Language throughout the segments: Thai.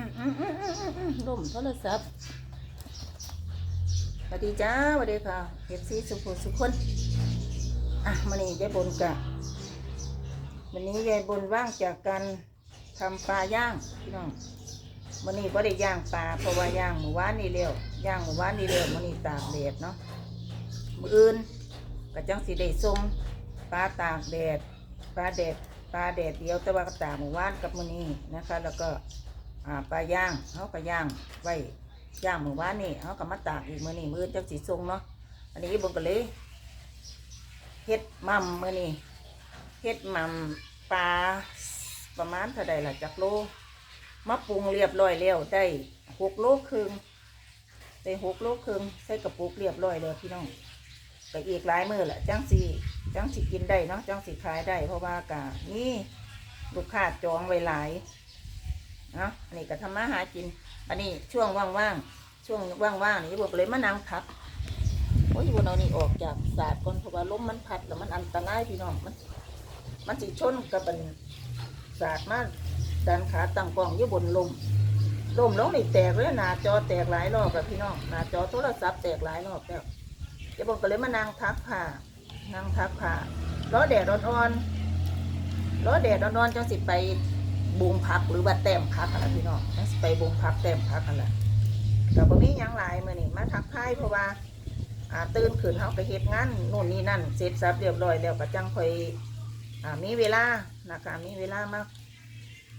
ล่มโทรศัพท์สวัสดีจ้าสวัสดีค่ะเอฟซีสุขุสุขคนอะมันนี้ยายบนกะวันนี้ยายบนว่างจากการทำปลาย่างพี่น้องมันนี้ก็ได้ย่างปลาเพราะว่าย่างหมู่บ้านนี่เร็วย่างหมู่บ้านนี่เร็วมันนี้ตากแดดเนาะมืออื่นก็จังสิได้ส่งปลาตากแดดปลาแดดปลาแดดเดียวแต่ว่าก็ตากหมู่บ้านกับมือนี้นะคะ แล้วก็ อ่าปลาย่างเขาก็ย่างไว้ย่างหมู่บ้านนี่เขาก็มาตากอีกมื้อนี้มื้อจังสีทรงเนาะอันนี้บงก็เลยเฮ็ดมัมมื้อนี้เฮ็ดมัมปลาประมาณเท่าใดล่ะจักโลมาปรุงเรียบร้อยแล้วได้หกโลครึ่งได้หกโลครึ่งใส่กระปุกเรียบร้อยแล้วพี่น้องก็อีกหลายมือแหละจังสีจังสิกินได้เนาะจังสิขายได้เพราะว่ากะนี่ลูกค้าจองไว้หลาย เนาะอันนี้ก็ทำมาหากิน อันนี้ช่วงว่างๆ ช่วงว่างๆนี่บอกเลยมานั่งพักโอ้ยวันเอานี่ออกจากศาสตร์ก่อนเพราะว่าลมมันพัดแล้วมันอันตรายพี่น้อง มัน มันสิชนกับเป็นศาสตร์มาดันขาตั้งกล้องอยู่บนลมลมลงนี่แตกเลยหน้าจอแตกหลายรอบแบบพี่น้องหน้าจอโทรศัพท์แตกหลายรอบแล้วเดี๋ยวผมก็เลยมานั่งพักผ้านั่งพักผ้าล้อแดดอ่อนๆล้อแดดอ่อนๆจังสิไป บุงพักหรือว่าแต้มพักอะไรพี่น้องไปบุงพักแต้มพักอะไรแต่บ่มียังหลายมื้อนี้มาทักทายเพราะว่าอ่าตื่นขึ้นเฮาไปเฮ็ดงานนู่นนี่นั่นเสร็จสับเรียบร้อยแล้วก็จังคอยอ่ามีเวลานะคะมีเวลามา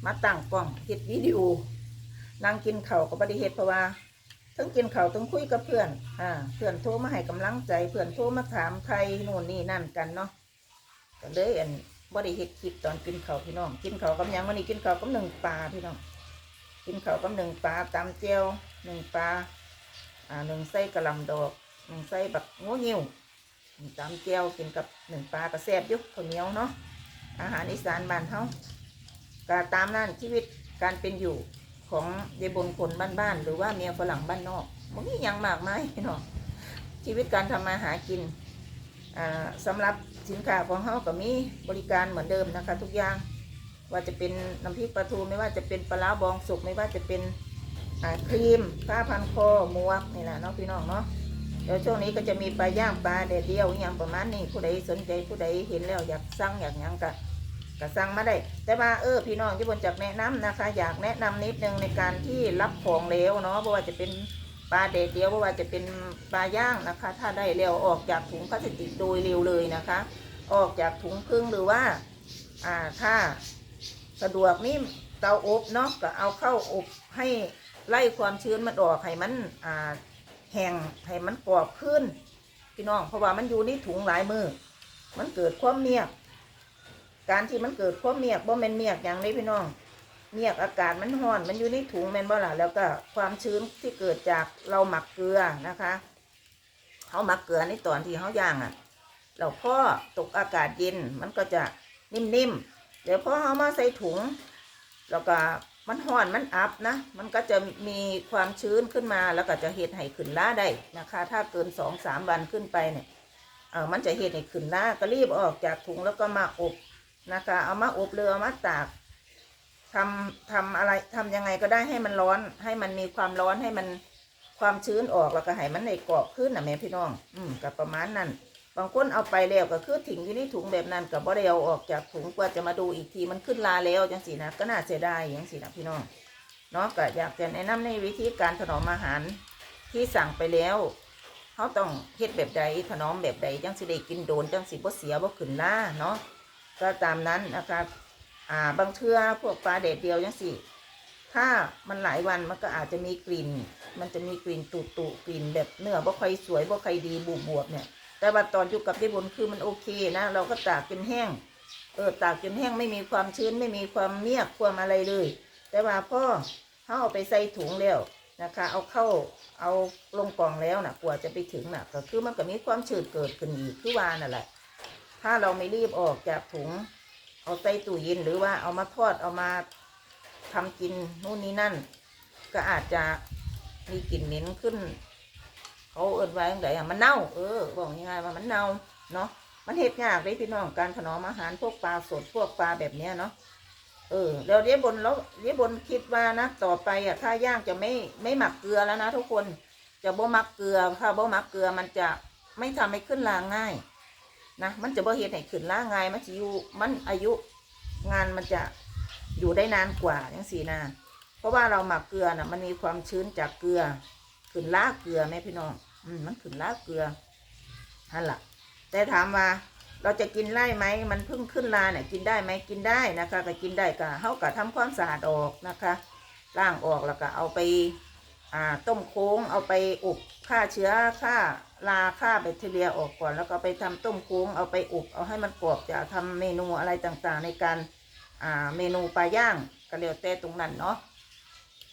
มาตั้งกล้องเฮ็ดวิดีโอนั่งกินข้าวก็บ่ได้เฮ็ดเพราะว่าทั้งกินข้าวทั้งคุยกับเพื่อนอ่าเพื่อนโทรมาให้กำลังใจเพื่อนโทรมาถามไทยนู่นนี่นั่นกันเนาะก็เลยอัน บ่ได้เฮ็ดคลิปตอนกินเขาพี่น้อง กินเขากับยังวันนี้กินเขากับหนึ่งปลาพี่น้อง กินเขากับหนึ่งปลาตำเจียวหนึ่งปลา อ่าหนึ่งไส้กระลำดอกหนึ่งไส้แบักงูงิ้วตำเจียวกินกับหนึ่งปลากระแซบยุกข้าวเหนียวเนาะ อาหารอีสานบ้านเฮาก็ตามนั่นชีวิตการเป็นอยู่ของยายบนคนบ้านๆหรือว่าเมียฝรั่งบ้านนอกมันมีหยังมากมายพี่น้องชีวิตการทำมาหากิน สำหรับสินค้าของเขาก็มีบริการเหมือนเดิมนะคะ ทุกอย่างว่าจะเป็นน้ำพริกปลาทูไม่ว่าจะเป็นปลาร้าบองสุกไม่ว่าจะเป็นครีมผ้าพันคอหมวกนี่แหละเนาะพี่น้องเนาะเดี๋ยวช่วงนี้ก็จะมีปลาย่างปลาแดดเดียวอย่างประมาณนี้ผู้ใดสนใจผู้ใดเห็นแล้วอยากสั่งอยากยังก็ก็สั่งมาได้ แต่ว่าเออพี่น้องที่บนจากแนะนำนะคะ อยากแนะนำนิดนึงในการที่รับของแล้วเนาะเพราะว่าจะเป็น ปลาเดดเดียวเพราะว่าจะเป็นปลาย่างนะคะ ถ้าได้เร็วออกจากถุงพลาสติกโดยเร็วเลยนะคะ ออกจากถุงครึ่งหรือว่าอ่าถ้าสะดวกนี่เตาอบเนาะก็เอาเข้าอบให้ไล่ความชื้นมันออกให้มันอ่าแห้งให้มันกรอบขึ้น พี่น้องเพราะว่ามันอยู่ในถุงหลายมือมันเกิดความเมียก การที่มันเกิดความเมียกบ่แม่นเมียกอย่างนี้พี่น้อง เมียกอากาศมันร้อนมันอยู่ในถุงแมนบ่ล่ะแล้วก็ความชื้นที่เกิดจากเราหมักเกลือนะคะเขาหมักเกลือในตอนที่เขาย่างอะเราพ่อตกอากาศเย็นมันก็จะนิ่มๆเดี๋ยวพอเขามาใส่ถุง แล้วก็มันร้อนมันอับนะ มันก็จะมีความชื้นขึ้นมาแล้วก็จะเห็ดให้ขึ้นล่าได้นะคะ ถ้าเกินสองสามวันขึ้นไปเนี่ยเออมันจะเห็ดให้ขึ้นล่าก็รีบออกจากถุงแล้วก็มาอบนะคะ เอามาอบเรือมาตาก ทำทำอะไรทำยังไงก็ได้ให้มันร้อน ให้มันมีความร้อนให้มันความชื้นออกแล้วก็ให้มันในกรอบขึ้นนะแม่พี่น้อง อืมกับประมาณนั้นบางคนเอาไปแล้วก็คือถิ่งอยู่ในถุงแบบนั้นกับบ่ได้เอาออกจากถุงกว่าจะมาดูอีกทีมันขึ้นลาแล้วจังสีนะก็น่าเสียดายอย่างสีนะพี่น้องเนาะก็อยากจะแนะนำในวิธีการถนอมอาหารที่สั่งไปแล้วเขาต้องเฮ็ดแบบใดถนอมแบบใดจังสิได้กินโดนจังสิบ่เสียบ่ขึ้นล่าเนาะก็ตามนั้นนะคะ อ่า บางเทื่อพวกปลาเด็ดเดียวยังสิถ้ามันหลายวันมันก็อาจจะมีกลิ่น มันจะมีกลิ่นตุตุกลิ่นแบบเนื้อบ่ค่อยสวยบ่ค่อยดีบูบบวบเนี่ย แต่ว่าตอนอยู่กับที่บนคือมันโอเคนะ เราก็ตากจนแห้ง เออตากจนแห้งไม่มีความชื้นไม่มีความเมียกความอะไรเลย แต่ว่าพ่อเขาเอาไปใส่ถุงแล้วนะคะ เอาเข้าเอาลงกล่องแล้วนะกว่าจะไปถึงนะก็คือมันก็มีความชืดเกิดขึ้นอีกคือวานั่นแหละ ถ้าเราไม่รีบออกจากถุง เอาใส่ตู้เย็นหรือว่าเอามาทอดเอามาทำกินนู่นนี่นั่น ก็อาจจะมีกลิ่นเหม็นขึ้น เขาเอินไว้ยังไงอะมันเน่า เออ บอกง่ายๆว่ามันเน่าเนาะมันเห็ดยากเลยพี่น้องการถนอมอาหารพวกปลาสดพวกปลาแบบเนี้ยเนาะเออแล้วเดี๋ยวบนแล้วเดี๋ยบนคิดว่านะต่อไปอะถ้าย่างจะไม่ไม่หมักเกลือแล้วนะทุกคนจะบ่หมักเกลือถ้าบ่หมักเกลือมันจะไม่ทำให้ขึ้นลาง่าย นะมันจะบ่เฮ็ดให้ขึ้นลาง่ายมันจะอยู่มันอายุงานมันจะอยู่ได้นานกว่าอย่างสี่นาเพราะว่าเราหมักเกลือน่ะ มันมีความชื้นจากเกลือ ขึ้นลาเกลือแม่พี่น้องอืมมันขึ้นลาเกลือนั่นแหละแต่ถามว่าเราจะกินได้ไหมมันเพิ่งขึ้นลาเนี่ยกินได้ไหมกินได้นะคะ ก็กินได้ก็เฮาก็ทำความสะอาดออกนะคะล้างออกแล้วก็เอาไป อ่าต้มโค้งเอาไปอบฆ่าเชื้อฆ่า ลาฆ่าแบคทีเรียออกก่อนแล้วก็ไปทำต้มโค้งเอาไปอบเอาให้มันกรอบจะทำเมนูอะไรต่างๆ ในการอ่าเมนูปลาย่างก็เรียวแต่ตรงนั้นเนาะ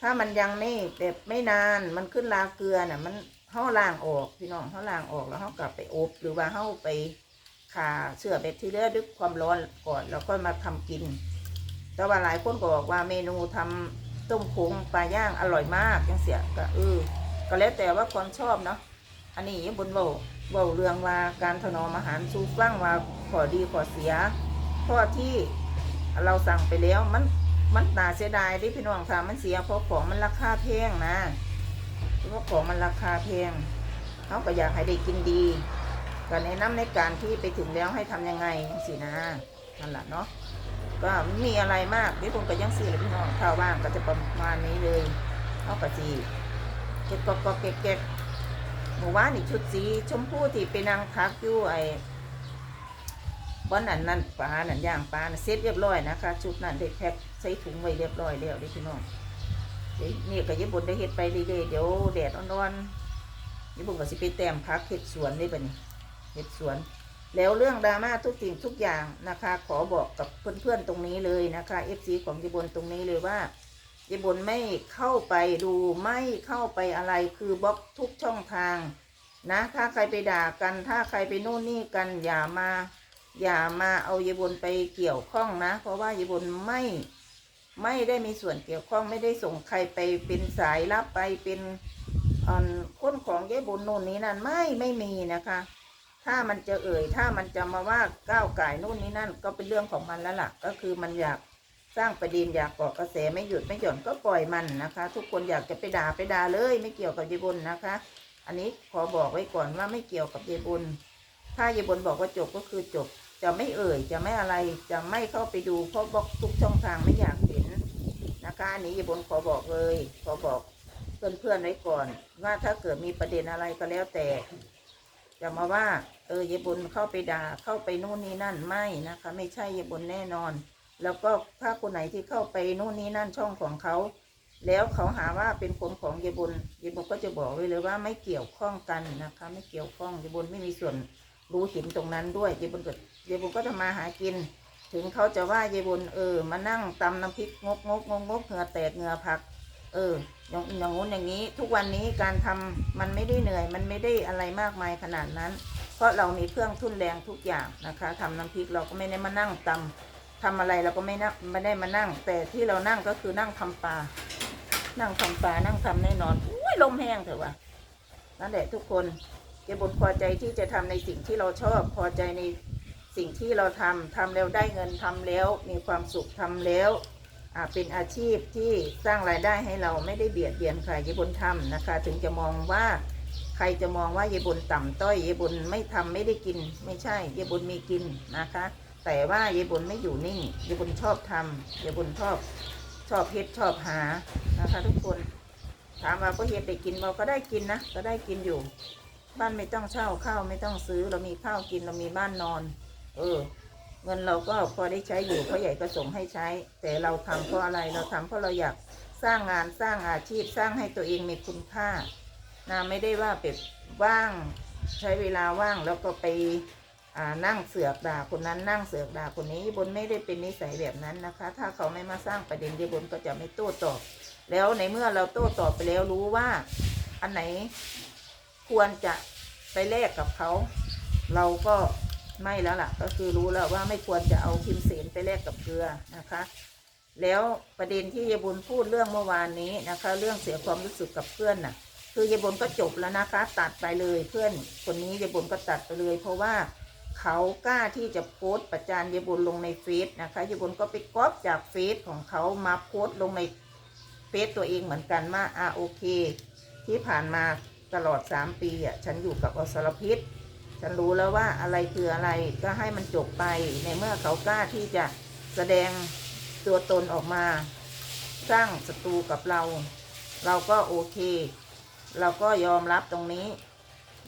ถ้ามันยังไม่แบบไม่นานมันขึ้นลาเกลือน่ะมันเฮาล้างออกพี่น้องเฮาล้างออกแล้วเฮากลับไปอบหรือว่าเฮาไปข่าเชื้อแบคทีเรียด้วยความร้อนก่อนแล้วก็มาทำกิน แต่ว่าหลายคนก็บอกว่าเมนูทำต้มโค้งปลาย่างอร่อยมากยังเสียก็เออก็แล้วแต่ว่าความชอบเนาะ อันนี้บนเบาเบาเรื่องว่าการถนอมอาหารสูฟังว่าขอดีขอเสียเพราะที่เราสั่งไปแล้วมันมันน่าเสียดายที่พี่น้องค่ะมันเสียเพราะของมันราคาแพงนะเพราะของมันราคาแพงเขาก็อยากให้ได้กินดีก็แนะนำในการที่ไปถึงแล้วให้ทำยังไงสินะนั่นแหละเนาะก็มีอะไรมากพี่ผมก็ยังสี่เลยพี่น้องถ้าว่างก็จะประมาณนี้เลยเอากระสีเก็บก็ก็เก็บเก็บ หมู่ว่านนี่ชุดสีชมพูที่ไปนั่งพักอยู่ไอ้บอนอันนั้นปลานันย่างปลานะเสร็จเรียบร้อยนะคะชุดนั้นได้แพ็คใส่ถุงไว้เรียบร้อยแล้วเด้อพี่น้องเดี๋ยนี่ก็ญี่ปุ่นได้เฮ็ดไปเรื่อยๆเดี๋ยวแดดอ่อนๆญี่ปุ่นก็สิไปแต้มพักเฮ็ดสวนได้ปะนี่เห็ดสวน แล้วเรื่องดราม่าทุกสิ่งทุกอย่างนะคะ ขอบอกกับเพื่อนๆตรงนี้เลยนะคะเอฟซีของยายบนตรงนี้เลยว่า ยายบนไม่เข้าไปดูไม่เข้าไปอะไรคือบล็อกทุกช่องทาง นะ ถ้าใครไปด่ากัน ถ้าใครไปโน่นนี่กันอย่ามา อย่ามาเอายายบนไปเกี่ยวข้องนะ เพราะว่ายายบนไม่ไม่ได้มีส่วนเกี่ยวข้องไม่ได้ส่งใครไปเป็นสายลับไปเป็นอ่อนคนของยายบนโน่นนี้นั่นไม่ไม่มีนะคะ ถ้ามันจะเอ่ยถ้ามันจะมาว่าก้าวไก่นู่นนี่นั่นก็เป็นเรื่องของมันแล้วล่ะ ก็คือมันอยาก สร้างประเด็นอยากเกาะกระแสไม่หยุดไม่หย่อนก็ปล่อยมันนะคะ ทุกคนอยากจะไปด่าไปด่าเลย ไม่เกี่ยวกับยายบนนะคะ อันนี้ขอบอกไว้ก่อนว่าไม่เกี่ยวกับยายบนถ้ายายบนบอกว่าจบก็คือจบ จะไม่เอ่ยจะไม่อะไรจะไม่เข้าไปดูเพราะบล็อกทุกช่องทางไม่อยากเห็นนะคะอันนี้ยายบนขอบอกเลย ขอบอกเพื่อนๆไว้ก่อน ว่าถ้าเกิดมีประเด็นอะไรก็แล้วแต่อย่ามาว่า เออเยายบุญเข้าไปด่าเข้าไปนู่นนี่นั่นไม่นะคะ ไม่ใช่เยายบุญแน่นอน แล้วก็ถ้าคนไหนที่เข้าไปนู่นนี่นั่นช่องของเขา แล้วเขาหาว่าเป็นคนของเยายบุญเยายบุญก็จะบอกไว้เลยว่าไม่เกี่ยวข้องกันนะคะ ไม่เกี่ยวข้องเยายบุญไม่มีส่วนรู้เห็นตรงนั้นด้วยเยายบุญก็เยายบุญก็ทำมาหากิน ถึงเขาจะว่าเยายบุญเออ มานั่งตำน้ำพริกงกงกงกงกเหงื่อแตกเหงื่อพัก เอออย่างอย่างงู้นอย่างนี้ ทุกวันนี้การทำมันไม่ได้เหนื่อย มันไม่ได้อะไรมากมายขนาดนั้น เพราะเรามีเครื่องทุนแรงทุกอย่างนะคะทำน้ำพริกเราก็ไม่ได้มานั่งตำ ทำอะไรเราก็ไม่นั่งไม่ได้มานั่ง แต่ที่เรานั่งก็คือนั่งทำปลา นั่งทำปลา นั่งทำแน่นอนอุ้ยลมแห้งเถอะวะนั่นแหละทุกคนเจบนพอใจที่จะทำในสิ่งที่เราชอบ พอใจในสิ่งที่เราทำทำแล้วได้เงินทำแล้ว มีความสุขทำแล้วเป็นอาชีพที่สร้างรายได้ให้เราไม่ได้เบียดเบียนใครยายบนทำนะคะ ถึงจะมองว่าใครจะมองว่ายายบนต่ำต้อยยายบนไม่ทำไม่ได้กินไม่ใช่ยายบนมีกินนะคะ แต่ว่ายายบนไม่อยู่นิ่งยายบนชอบทำยายบนชอบชอบเฮ็ดชอบหานะคะ ทุกคนถามว่าก็เฮ็ดได้กินเราก็ได้กินนะก็ได้กินอยู่ บ้านไม่ต้องเช่าข้าวไม่ต้องซื้อเรามีข้าวกินเรามีบ้านนอน เออ เงินเราก็พอได้ใช้อยู่พ่อใหญ่ก็ส่งให้ใช้ แต่เราทำเพราะอะไรเราทำเพราะเราอยากสร้างงานสร้างอาชีพสร้างให้ตัวเองมีคุณค่านะไม่ได้ว่าเป็ดว่าง ใช้เวลาว่างแล้วก็ไป นั่งเสือกด่าคนนั้นนั่งเสือกด่าคนนี้ยบนไม่ได้เป็นนิสัยแบบนั้นนะคะ ถ้าเขาไม่มาสร้างประเด็นยายบนก็จะไม่โต้ตอบ แล้วในเมื่อเราโต้ตอบไปแล้วรู้ว่า อันไหนควรจะไปแลกกับเขา เราก็ไม่แล้วล่ะ ก็คือรู้แล้วว่าไม่ควรจะเอาพิมเสนไปแลกกับเกลือนะคะ แล้วประเด็นที่ยายบุญพูดเรื่องเมื่อวานนี้นะคะ เรื่องเสียความรู้สึกกับเพื่อนน่ะ คือยายบุญก็จบแล้วนะคะ ตัดไปเลยเพื่อนคนนี้ยบุญก็ตัดไปเลย เพราะว่า เขากล้าที่จะโพสต์ประจานยายบุญลงในเฟซนะคะยายบุญก็ไปก๊อปจากเฟซของเขามาโพสต์ลงในเฟซตัวเองเหมือนกันว่าอ่าโอเค ที่ผ่านมาตลอด 3 ปีอะฉันอยู่กับอสรพิษ ฉันรู้แล้วว่าอะไรคืออะไรก็ให้มันจบไปในเมื่อเขากล้าที่จะแสดงตัวตนออกมา สร้างศัตรูกับเรา เราก็โอเค เราก็ยอมรับตรงนี้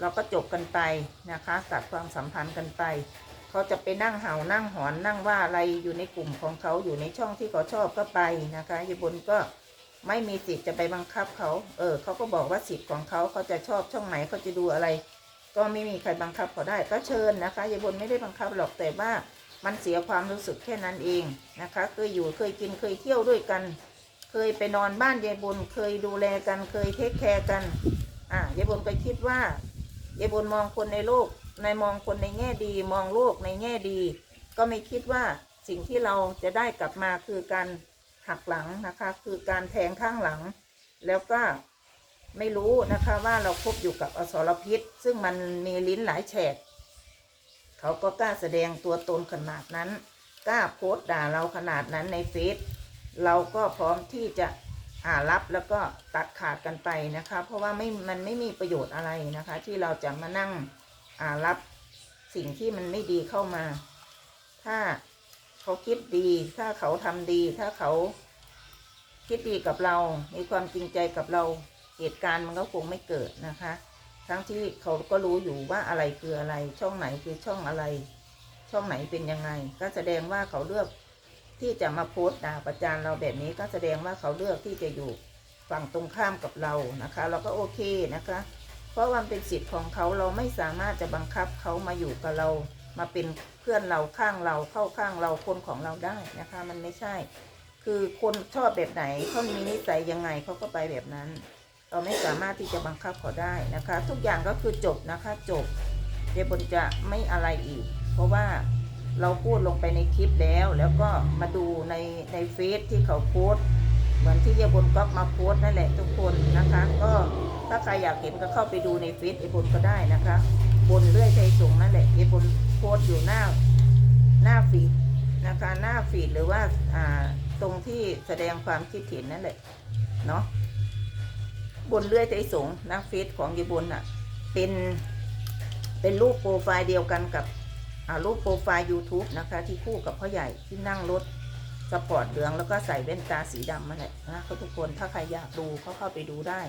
เราก็จบกันไปนะคะตัดความสัมพันธ์กันไป เขาจะไปนั่งเห่านั่งหอนนั่งว่าอะไรอยู่ในกลุ่มของเขาอยู่ในช่องที่เขาชอบก็ไปนะคะยายบนก็ไม่มีสิทธิ์จะไปบังคับเขา เออเขาก็บอกว่าสิทธิ์ของเขาเขาจะชอบช่องไหนเขาจะดูอะไร ก็ไม่มีใครบังคับเขาได้ก็เชิญนะคะยายบนไม่ได้บังคับหรอกแต่ว่ามันเสียความรู้สึกแค่นั้นเองนะคะ เคยอยู่เคยกินเคยเที่ยวด้วยกัน เคยไปนอนบ้านยายบนเคยดูแลกันเคยเทคแคร์กัน อะยายบนก็คิดว่า ยายบนมองคนในโลกในมองคนในแง่ดี มองโลกในแง่ดี ก็ไม่คิดว่าสิ่งที่เราจะได้กลับมาคือการหักหลังนะคะ คือการแทงข้างหลัง แล้วก็ไม่รู้นะคะว่าเราคบอยู่กับอสรพิษ ซึ่งมันมีลิ้นหลายแฉกเขาก็กล้าแสดงตัวตนขนาดนั้น กล้าโพสต์ด่าเราขนาดนั้นในเฟซเราก็พร้อมที่จะ อ่ารับแล้วก็ตัดขาดกันไปนะคะ เพราะว่าไม่มันไม่มีประโยชน์อะไรนะคะ ที่เราจะมานั่งอ่ารับสิ่งที่มันไม่ดีเข้ามา ถ้าเขาคิดดี ถ้าเขาทำดี ถ้าเขาคิดดีกับเรา มีความจริงใจกับเรา เหตุการณ์มันก็คงไม่เกิดนะคะ ทั้งที่เขาก็รู้อยู่ว่าอะไรคืออะไร ช่องไหนคือช่องอะไร ช่องไหนเป็นยังไง ก็แสดงว่าเขาเลือก ที่จะมาโพสต์ด่าประจานเราแบบนี้ก็แสดงว่าเขาเลือกที่จะอยู่ฝั่งตรงข้ามกับเรานะคะ เราก็โอเคนะคะ เพราะมันเป็นสิทธิ์ของเขาเราไม่สามารถจะบังคับเขามาอยู่กับเรา มาเป็นเพื่อนเราข้างเราเข้าข้างเราคนของเราได้นะคะ มันไม่ใช่ คือคนชอบแบบไหนเขามีนิสัยยังไงเขาก็ไปแบบนั้น เราไม่สามารถที่จะบังคับเขาได้นะคะ ทุกอย่างก็คือจบนะคะจบเดบนจะไม่อะไรอีก เพราะว่า เราพูดลงไปในคลิปแล้ว แล้วก็มาดูในในเฟซที่เขาโพสเหมือนที่ยายบนก๊อปมาโพสนั่นแหละทุกคนนะคะ ก็ถ้าใครอยากเห็นก็เข้าไปดูในเฟซยายบนก็ได้นะคะ บนเรื่อยใจสูงนั่นแหละยายบนโพสอยู่หน้าหน้าฟีดนะคะหน้าฟีดหรือว่าอ่าตรงที่แสดงความคิดเห็นนั่นแหละเนาะบนเรื่อยใจสูงหน้าเฟซของยายบนอะ เป็นเป็นรูปโปรไฟล์เดียวกันกับ รูปโปรไฟล์ YouTube นะคะ ที่คู่กับพ่อใหญ่ที่นั่งรถสปอร์ตเหลืองแล้วก็ใส่แว่นตาสีดำมาแหละนะเขาทุกคนถ้าใครอยากดูเขาเข้าไปดูได้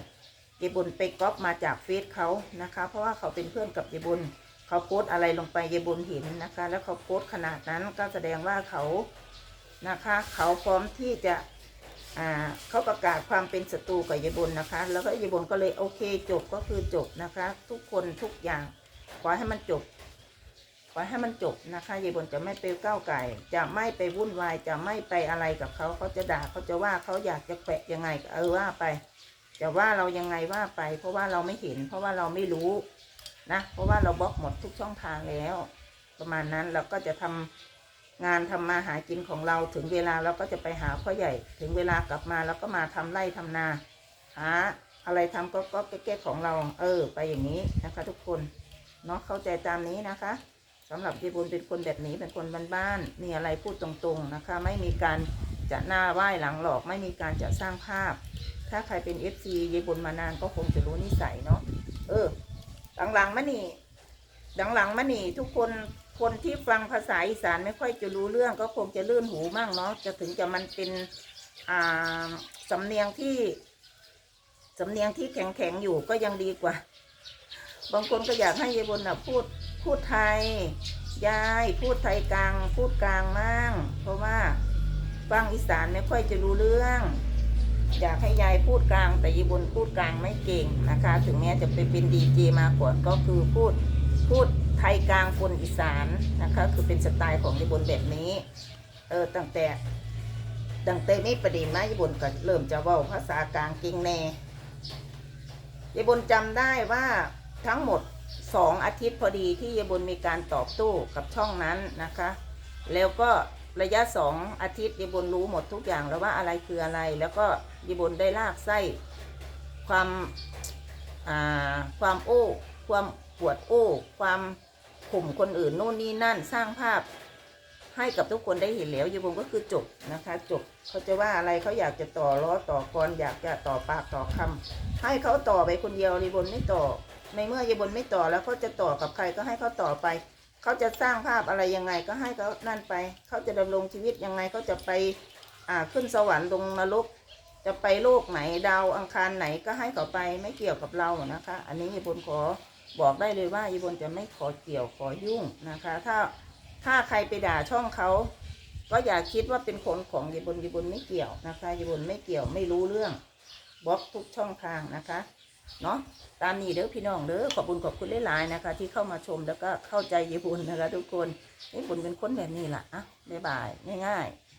เยบุญไปก๊อปมาจากเฟซเขานะคะ เพราะว่าเขาเป็นเพื่อนกับเยบุญเขาโพสอะไรลงไปเยบุญเห็นนะคะ แล้วเขาโพสขนาดนั้นก็แสดงว่าเขานะคะ เขาพร้อมที่จะอ่าเขาประกาศความเป็นศัตรูกับเยบุญนะคะ แล้วก็เยบุญก็เลยโอเคจบก็คือจบนะคะ ทุกคนทุกอย่างขอให้มันจบ ขอให้มันจบนะคะยายบนจะไม่ไปก้าวไก่ จะไม่ไปวุ่นวาย จะไม่ไปอะไรกับเขาเขาจะด่าเขาจะว่าเขาอยากจะแขวะยังไงเออว่าไป จะว่าเรายังไงว่าไป เพราะว่าเราไม่เห็น เพราะว่าเราไม่รู้นะ เพราะว่าเราบล็อกหมดทุกช่องทางแล้ว ประมาณนั้นเราก็จะทำงานทำมาหากินของเราถึงเวลาเราก็จะไปหาพ่อใหญ่ ถึงเวลากลับมาเราก็มาทำไร่ทำนาหาอะไรทำก็ก็แก้ของเรา เออ ไปอย่างนี้นะคะ ทุกคนเนาะเข้าใจตามนี้นะคะ สำหรับยายบุญเป็นคนแบบนี้เป็นคนบ้านๆมีอะไรพูดตรงๆนะคะ ไม่มีการจะหน้าไหว้หลังหลอก ไม่มีการจะสร้างภาพ ถ้าใครเป็นเอฟซียายบุญมานานก็คงจะรู้นิสัยเนาะเออหลังๆมานี่หลังๆมานี่ทุกคนคนที่ฟังภาษาอีสานไม่ค่อยจะรู้เรื่องก็คงจะลื่นหูมั่งเนาะจะถึงจะมันเป็นอ่าสำเนียงที่สำเนียงที่แข็งๆอยู่ก็ยังดีกว่า บางคนก็อยากให้ยายบนน่ะพูด พูดไทย ยายพูดไทยกลาง พูดกลางมั่งเพราะว่าฟังอีสานไม่ค่อยจะรู้เรื่อง อยากให้ยายพูดกลาง แต่ยายบนพูดกลางไม่เก่งนะคะ ถึงแม้จะไปเป็นดีเจมาก่อนก็คือพูดพูดไทยกลางคนอีสานนะคะ คือเป็นสไตล์ของยายบนแบบนี้เออตั้งแต่ตั้งแต่นี้ประเด็นมายายบนก็เริ่มจะว่าภาษากลางเก่งแน่ยายบนจำได้ว่าทั้งหมด สองอาทิตย์พอดีที่ยายบุญมีการตอบโต้กับช่องนั้นนะคะ แล้วก็ระยะสองอาทิตย์ยายบุญรู้หมดทุกอย่างแล้วว่าอะไรคืออะไร แล้วก็ยายบุญได้ลากไส้ความความโอ้ ความปวดโอ้ ความข่มคนอื่นโน่นนี่นั่นสร้างภาพให้กับทุกคนได้เห็นแล้วยายบนก็คือจบนะคะ จบเขาจะว่าอะไรเขาอยากจะต่อล้อต่อกรอยากจะต่อปากต่อคำให้เขาต่อไปคนเดียวยายบนไม่ต่อ ในเมื่อยายบนไม่ต่อแล้วเขาจะต่อกับใครก็ให้เขาต่อไป เขาจะสร้างภาพอะไรยังไงก็ให้เขานั่นไป เขาจะดำรงชีวิตยังไงเขาจะไปอ่าขึ้นสวรรค์ลงนรกจะไปโลกไหนดาวอังคารไหนก็ให้เขาไปไม่เกี่ยวกับเรานะคะ อันนี้ยายบนขอบอกได้เลยว่ายายบนจะไม่ขอเกี่ยวขอยุ่งนะคะ ถ้าถ้าใครไปด่าช่องเขาก็อย่าคิดว่าเป็นคนของยายบนยายบนไม่เกี่ยวนะคะยายบนไม่เกี่ยวไม่รู้เรื่องบล็อกทุกช่องทางนะคะ เนาะตามนี้เด้อพี่น้องเด้อขอบคุณขอบคุณหลายๆนะคะ ที่เข้ามาชมแล้วก็เข้าใจยายบุญนะคะ ทุกคนยายบุญเป็นคนแบบนี้แหละอะบ๊ายบายง่ายๆ